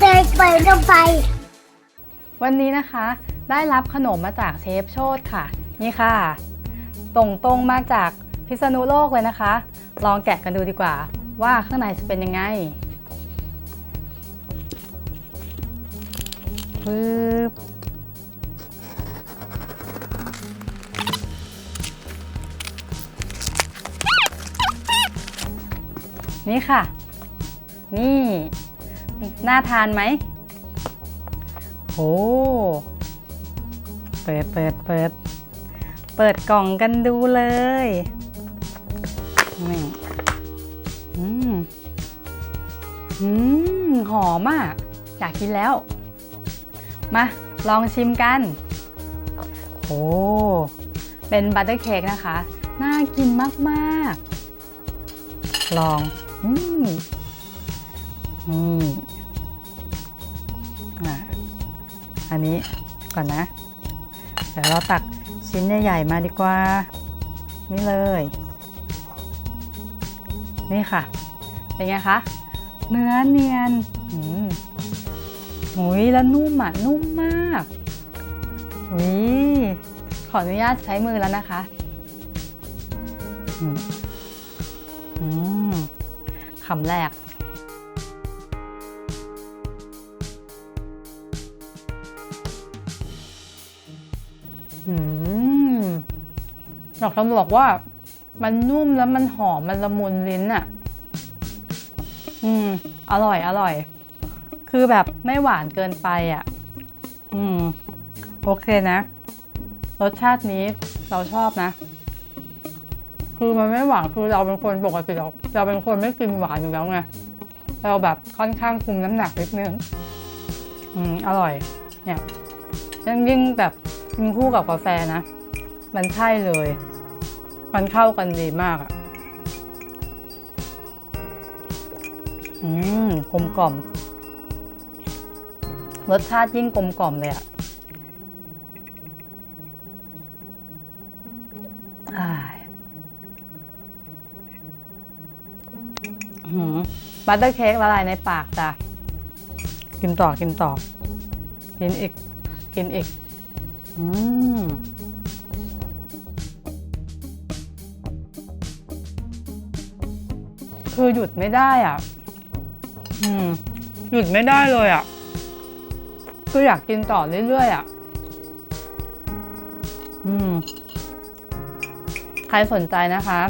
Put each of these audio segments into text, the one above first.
เตยเปิดลงไป วันนี้นะคะได้รับขนมมาจากเชฟโชตค่ะ นี่ค่ะตรงตรงมาจากพิษณุโลกเลยนะคะ ลองแกะกันดูดีกว่า ว่าข้างในจะเป็นยังไงปึ๊บนี่ค่ะ นี่ น่าทานไหมโอ้เปิดเปิดเปิด เปิดกล่องกันดูเลยนี่อืมอืม หอมอะ อยากกินแล้ว มา ลองชิมกัน โอ้ เป็นบัตเตอร์เค้กนะคะ น่ากินมากๆ ลอง อืมนี่ อันนี้ก่อนนะ เดี๋ยวเราตักชิ้นใหญ่ๆมาดีกว่า นี่เลย นี่ค่ะ เป็นไงคะ เนื้อเนียนอืมหุยแล้วนุ่มอะ นุ่มมากหุยขออนุญาตใช้มือแล้วนะคะอืมอืมคำแรก อืมอยากจะบอกว่า มันนุ่มแล้วมันหอมมันละมุนลิ้นอะ่ะ อืม อร่อย อร่อย คือแบบไม่หวานเกินไปอะ่ะ อืม โอเคนะ รสชาตินี้เราชอบนะ คือมันไม่หวานคือเราเป็นคนปกติเราเราเป็นคนไม่กินหวานอยู่แล้วไง เราแบบค่อนข้างคุมน้ำหนักนิดนึง อืม อร่อย เนี่ยยิ่งยิ่งแบบ กินคู่กับกาแฟนะ มันใช่เลย มันเข้ากันดีมากอะ่ะ อืมกลมกล่อม รสชาติยิ่งกลมกล่อมเลยอะ่ะอ้าหืมบัตเตอร์เค้กละลายในปากจ้ะ กินต่อกินต่อ กินอีก กินอีก อืมคือหยุดไม่ได้อะ อืม หยุดไม่ได้เลยอะ คืออยากกินต่อเรื่อยๆอะ อืม ใครสนใจนะคะ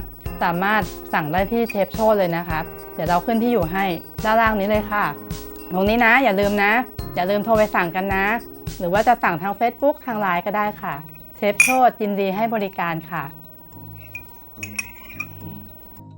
สามารถสั่งได้ที่เชฟโชว์เลยนะคะ เดี๋ยวเราขึ้นที่อยู่ให้ ด้านล่างนี้เลยค่ะ ตรงนี้นะ อย่าลืมนะ อย่าลืมโทรไปสั่งกันนะ หรือว่าจะสั่งทาง Facebook ทางไลน์ก็ได้ค่ะ เชฟโชดยินดีให้บริการค่ะ